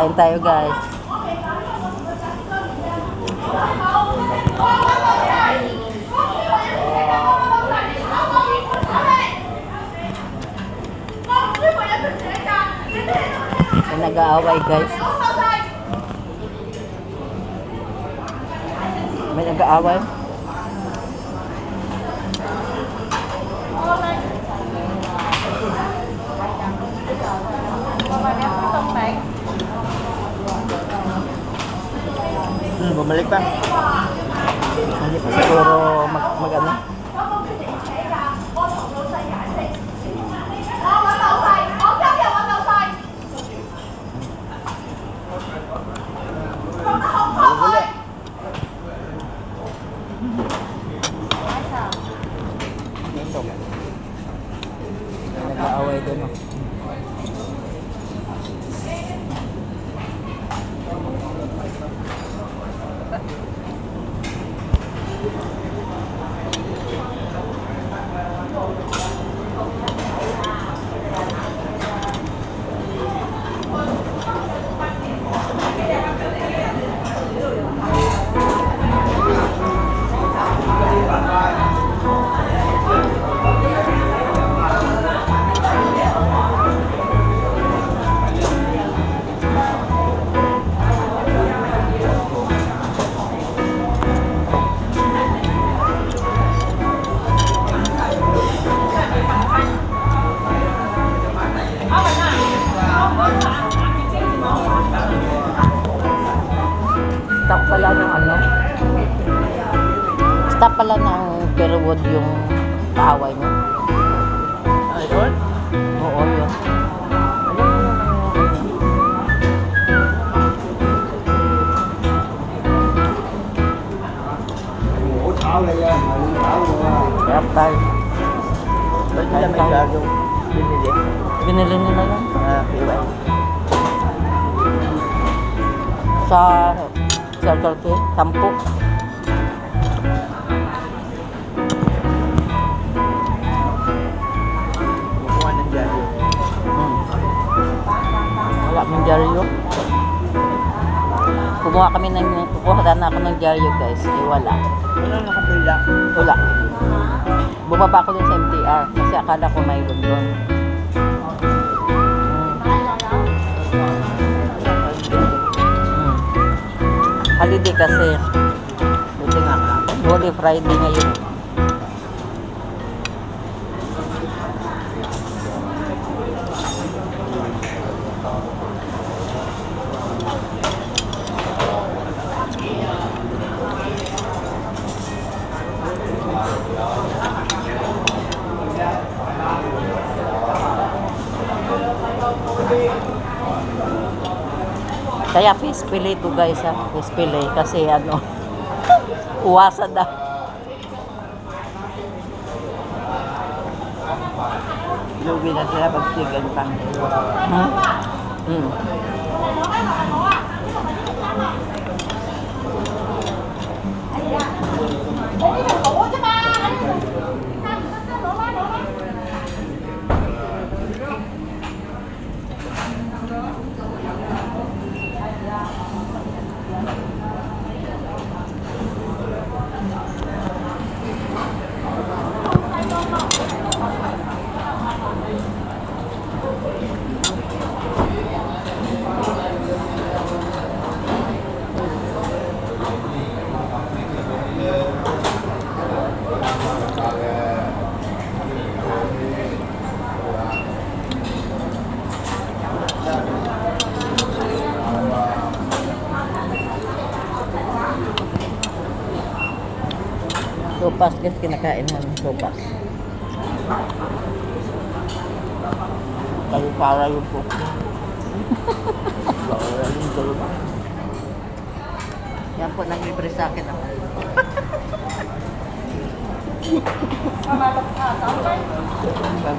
Kain tayo guys. May nag-aaway guys. May nag-aaway. Bumalik pa. Hindi siguro mag, mag ano. Stop pala ng Perwood yung kaaway mo. Ayun. Oo, yun. Sarap tayo. Ba't nila may gagawin? Binili. Binili nila yan. Ah, iba. Sa Circle K, sampu. Wala mong dyaryo. Kumuha kami ng, kukuha sana ako ng dyaryo guys. Eh wala. Wala nakapila. Wala. Bumaba ako dun sa MTR kasi akala ko mayroon doon. Hmm. Holiday kasi. Buti nga. Holy Friday ngayon. Kaya fish fillet to guys ha, fish fillet kasi ano, uwasa daw. Lugi na sila pag chicken pang. Hmm? Hmm. Sopas guys, kinakain mo ng sopas. Kayo para yung po. Yan po, nang libre sa akin ako.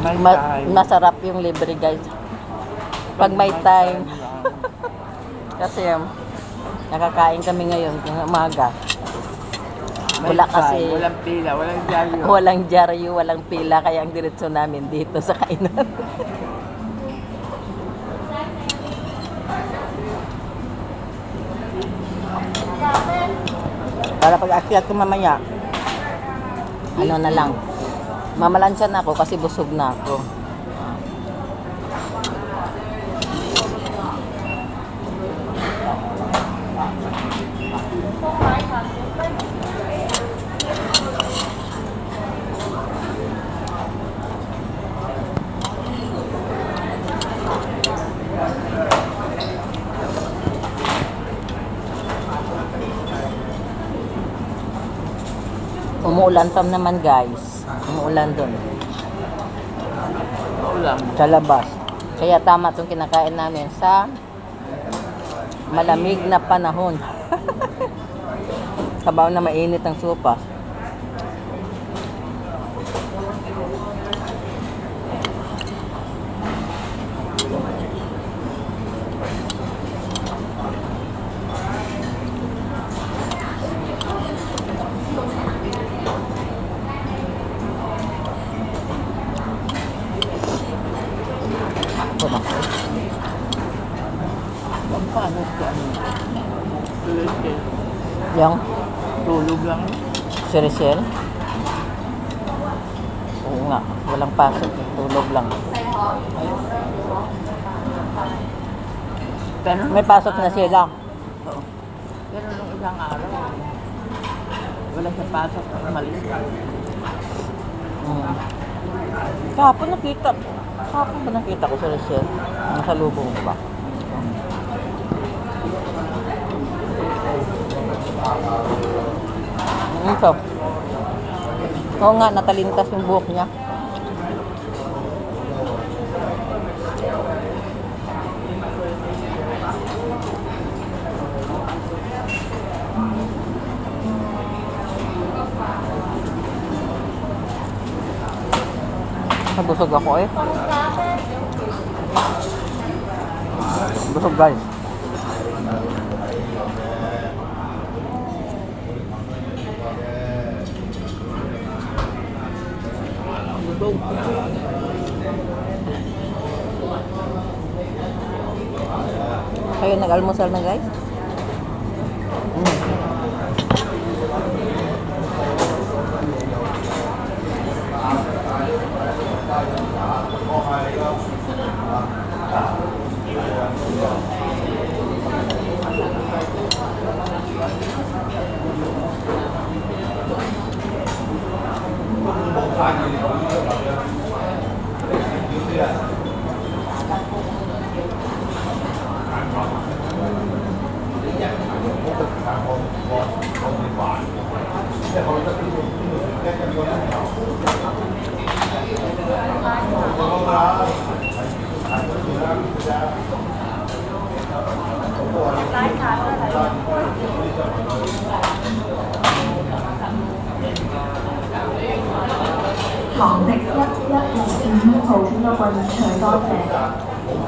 May Ma- masarap yung libre guys. Pag may time. Kasi um, nakakain kami ngayon ng umaga. Wala kasi... Walang pila, walang dyaryo. walang dyaryo, walang pila. Kaya ang diretso namin dito sa kainan. Para pag-akyat ko mamaya, ano na lang, mamalansyan ako kasi busog na ako. Umuulan tam naman guys. Umuulan doon. Ulam. sa labas. Kaya tama itong kinakain namin sa malamig na panahon. Sabaw na mainit ang supa. Paano ko ano? Tulog. Yung Tulog lang. sirisir. Oo nga, walang pasok. Tulog lang. Pero, May pasok na sila. Oo. Pero nung isang araw, wala sa pasok, umalis ka. Mm. Kahapon nakita. Kahapon ba nakita ko sa Rachel? Nasa lubong ko ba? Ano to? Oo nga, natalintas yung buhok niya. Nabusog ako eh. Busog guys. Butog. Kayo nag-almusal na guys? 唐迪一一零五號請到貴院取多謝。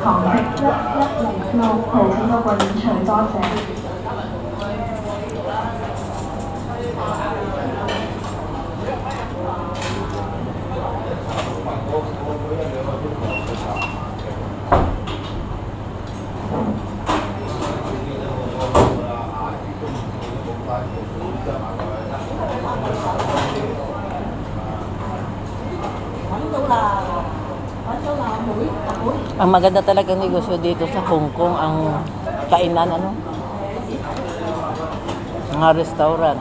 唐迪一一零六號請到貴院取多謝。Ang maganda talagang negosyo dito sa Hong Kong ang kainan ano? Mga restaurant.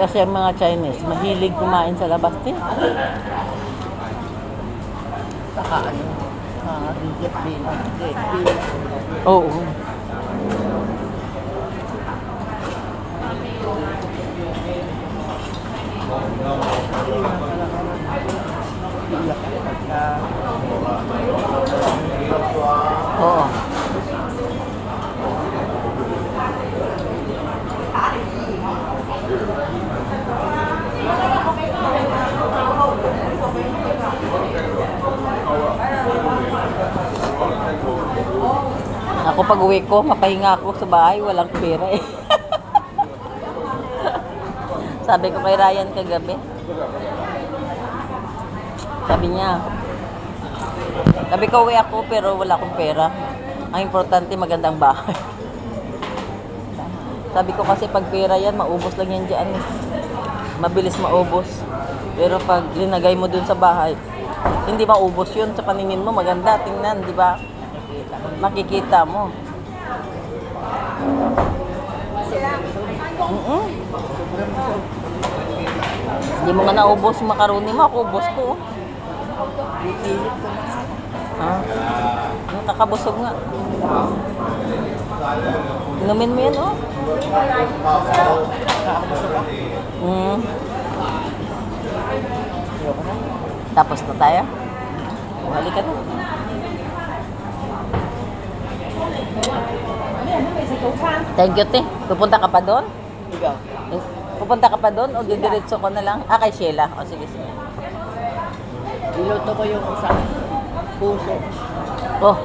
Kasi ang mga Chinese, mahilig kumain sa labas din. Saka ano, mga rigit. Rigit din. Oo. Ako pag uwi ko, mapahinga ako sa bahay, walang pera eh. Sabi ko kay Ryan kagabi. Sabi niya, sabi ko uwi ako pero wala akong pera. Ang importante magandang bahay. Sabi ko kasi pag pera yan, maubos lang yan dyan. eh. Mabilis maubos. Pero pag linagay mo dun sa bahay, hindi maubos yun sa paningin mo. Maganda, tingnan, di ba? Makikita mo. Mm-mm. Hindi mo nga naubos makaroni mo, ako ubos ko. oh. Ha? Yung kakabusog nga. Inumin mo yan, oh. Mm. Tapos na tayo. Halika na. Thank you, te. Pupunta ka pa doon? Ikaw. Eh, Pupunta ka pa doon o didiretso ko na lang? Ah, kay Sheila. O, sige, sige. Iluto ko yung isang puso. Oh,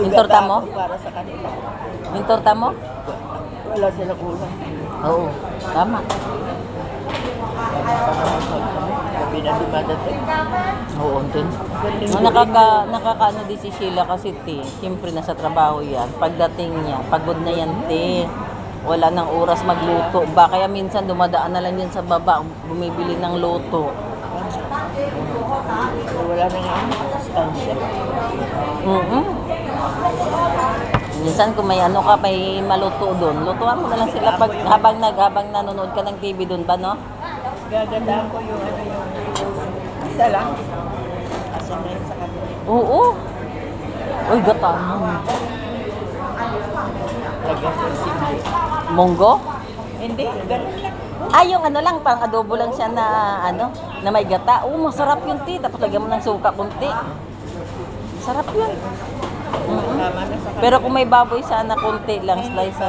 yung torta mo? Para sa kanila. Yung torta mo? Wala sila kulang. Oo, tama. Gabi na dumadating. Oo, din. No, nakaka, nakakaano din si Sheila kasi te, siyempre nasa trabaho yan. Pagdating niya, pagod na yan te. Wala nang oras magluto. Ba kaya minsan dumadaan na lang yan sa baba, bumibili ng luto. Wala na nga stansya. mm Minsan kung may ano ka, may maluto doon, lutuan mo na lang sila pag, habang nag, habang nanonood ka ng TV doon ba, no? Gagandaan ko yung ano yung isa lang. Asa na sa kanila. Oo. Uy, gata. Lagyan ko yung. Monggo? Hindi, ganun lang. Ah, yung ano lang, pang adobo lang siya na, ano, na may gata. Oo, masarap yun, ti. Tapos lagyan mo ng suka kunti. Sarap yun. Kanila. Pero kung may baboy sana, kunti lang, slice.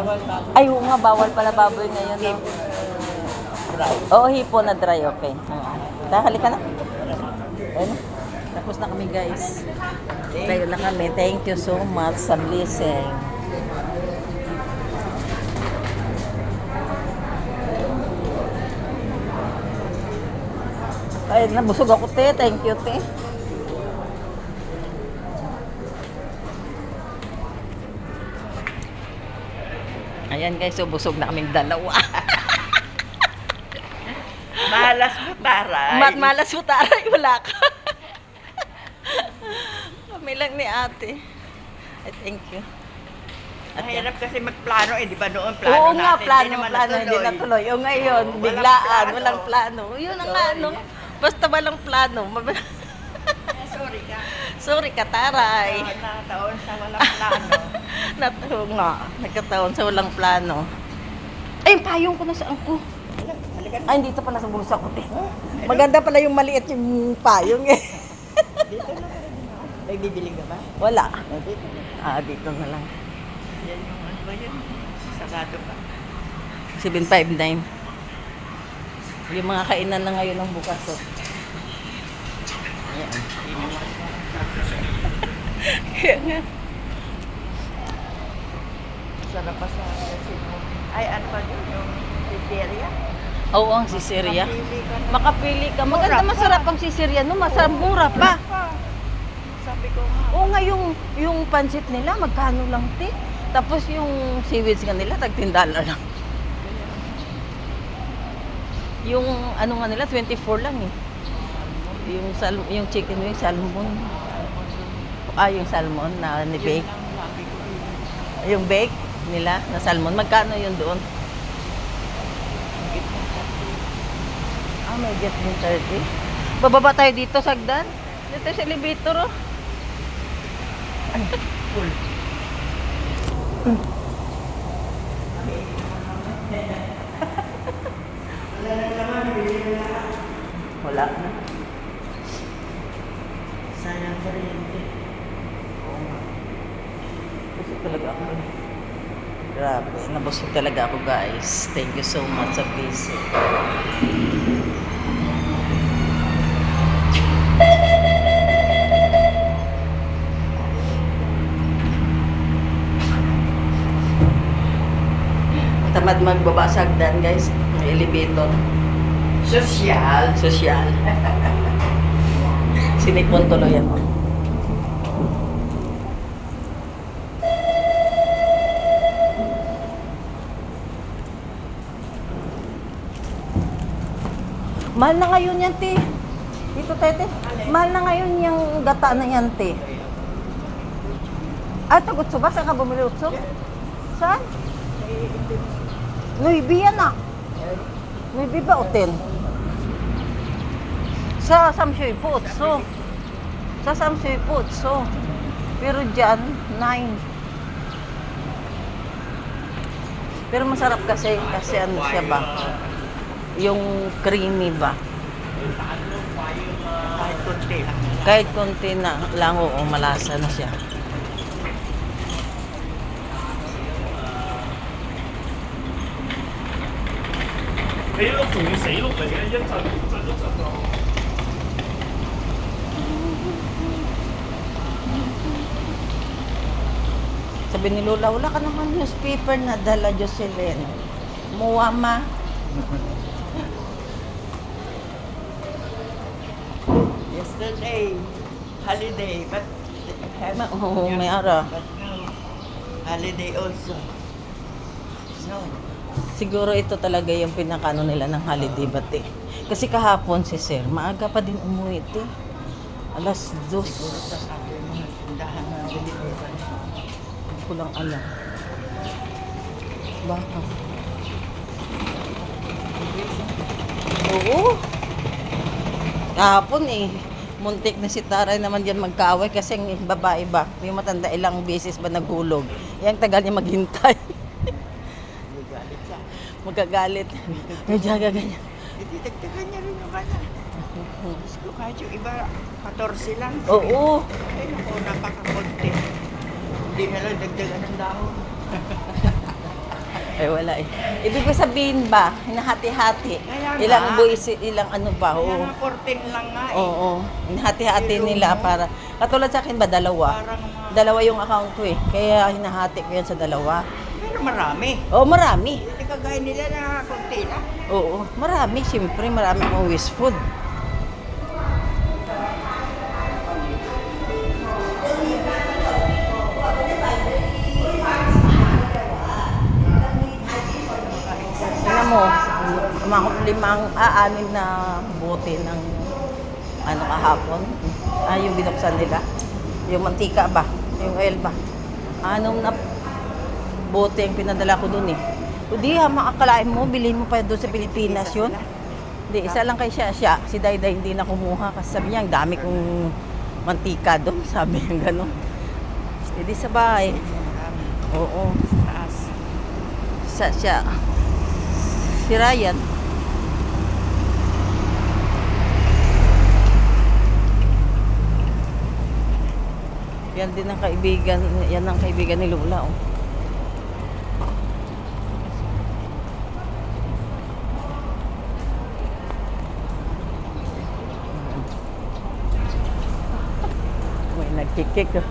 Ay, oo nga, bawal pala baboy ngayon. No? Oo, hipo na dry, okay. Tara, halika na. Ayun. Tapos na kami, guys. Tayo na kami. Thank you so much sa blessing. Ay, nabusog ako, te. Thank you, te. Ayan, guys. So, busog na kaming dalawa. Malas mo, taray. Mat malas mo taray, wala ka. Kami lang ni ate. Ay, thank you. Mahirap kasi magplano eh, di ba noon plano Oo nga, natin, plano, di naman plano, hindi natuloy. natuloy. O ngayon, Oo, walang biglaan, plano. walang plano. Yun ang nga, ano. Basta walang plano. Mab- Sorry ka. Sorry ka, taray. Nakataon sa walang plano. Nato nga, nagkataon sa walang plano. Ay, yung payong ko na saan ko. Na. Ay, dito pala sa bulsa ko, te. Maganda pala yung maliit yung payong eh. Dito na. May bibili ka ba? Wala. Oh, dito na. Ah, dito na lang. Yan yung ano ba yun? Sarado pa. 759. Yung mga kainan na ngayon ng bukas. Oh. Ayan. Kaya nga. Sarap pa sa. Ay, ano pa yun? Yung pizzeria? Oo, ang sisiria. Pili ka na. Makapili ka. Maganda Mura pa. masarap ang sisiria. No, masarap mura pa. Sabi ko nga. Oo nga, yung, yung pansit nila, magkano lang, te? Tapos yung seaweeds nga nila, tagtindala lang. Yung ano nga nila, 24 lang eh. Yung, sal yung chicken wing, salmon. Ah, yung salmon na ni-bake. Yung bake nila na salmon, magkano yun doon? Ah, may din 30. Bababa tayo dito, Sagdan. Dito sa elevator, oh. Full. Wala na. Sayang kuryente. Busog talaga ako. eh. Grabe, nabusog talaga ako guys. Thank you so much sa visit. tamad magbaba sa guys. Ng elevator. Sosyal. Sosyal. Sinipon tuloy ako. Mahal na ngayon yan, te. Dito, tete. Mahal na ngayon yung gata na yan, te. Ah, tag-utso ba? Saan ka bumili utso? Saan? Sa Nuibi yan ah. Nuibi ba hotel? Sa Samshoy po. Sa Samshoy po. Pero dyan, nine. Pero masarap kasi, kasi ano siya ba? Yung creamy ba? Kahit konti lang. Kahit konti na lang, oo, malasa na siya. 你碌仲要死碌嚟嘅，一阵震一震就。 Sabi ni Lola, wala ka naman newspaper na dala, Jocelyn. Muwa ma. Yesterday, holiday, but have Ma- oo, may ara. But no, holiday also. So, Siguro ito talaga yung pinakano nila ng holiday ba, te? Kasi kahapon si Sir, maaga pa din umuwi, te. Alas dos. siguro sa sabi mo, tindahan na deliver. Hindi ko lang alam. Baka. Oo. Kahapon eh. Muntik na si Taray naman dyan magkaaway kasi ang babae ba, yung matanda ilang beses ba naghulog. Yang tagal niya maghintay. Magagalit. Medyo ganyan. Hindi, dagdagan niya rin yung kanya. Diyos ko, kahit yung iba, 14 lang. Oo. Ay, naku, napakakonti. Hindi na lang dagdagan ng dahon. Ay wala eh. Ibig ko sabihin ba, hinahati-hati. Kaya nga. Ilang boys, ilang ano ba, Kaya oo. nga 14 lang nga eh. Oo. Hinahati-hati nila para, katulad sa akin ba, dalawa. Parang mga, Dalawa yung account ko eh. Kaya hinahati ko yan sa dalawa. Marami. Oo, marami. Hindi kagaya nila na konti na. Oo, marami. Siyempre, marami akong wish food. Tingnan mo, mga limang, ah, anim na bote ng ano kahapon. Ah, yung binuksan nila. Yung mantika ba? Yung oil ba? Anong na bote yung pinadala ko dun eh. Hindi ha, makakalain mo, bilhin mo pa doon sa Pilipinas yun. Hindi, isa lang kay siya, siya. Si Dayday hindi na kumuha kasi sabi niya, ang dami kong mantika doon. Sabi niya gano'n. Hindi sa bahay. Oo. Sa siya. Si Ryan. Yan din ang kaibigan, yan ang kaibigan ni Lola. Oh. Oh.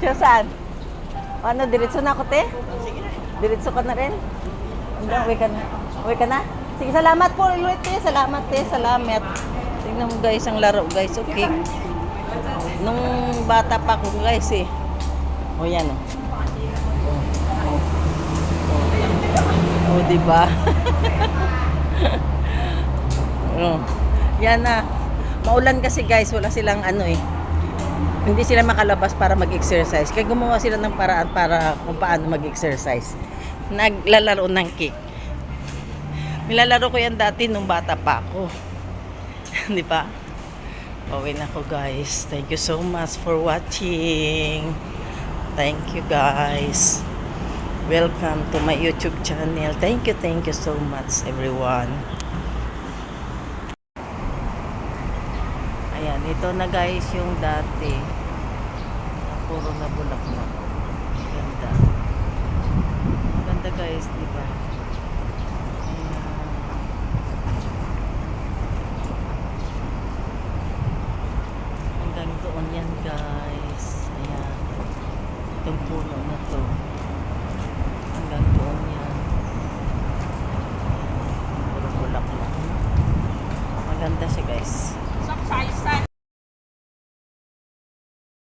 Siya saan? Ano, diretso na ako, te? Diretso ka na rin? Hanggang uwi ka na. Sige, salamat po, Iloy, te. Salamat, te. Salamat. Tingnan mo, guys, ang laro, guys. Okay. Nung bata pa ako, guys, eh. O, yan, o. O, o. O, diba? o. Yan na. Maulan kasi, guys. Wala silang, ano, eh hindi sila makalabas para mag-exercise. Kaya gumawa sila ng paraan para kung paano mag-exercise. Naglalaro ng kick. Nilalaro ko yan dati nung bata pa ako. Di ba? Pauwi na ako guys. Thank you so much for watching. Thank you guys. Welcome to my YouTube channel. Thank you, thank you so much everyone. Ayan, ito na guys yung dati. Puro na bulaklak. Ganda. Ganda guys, di ba? Hanggang doon yan guys. Ayan. Itong puno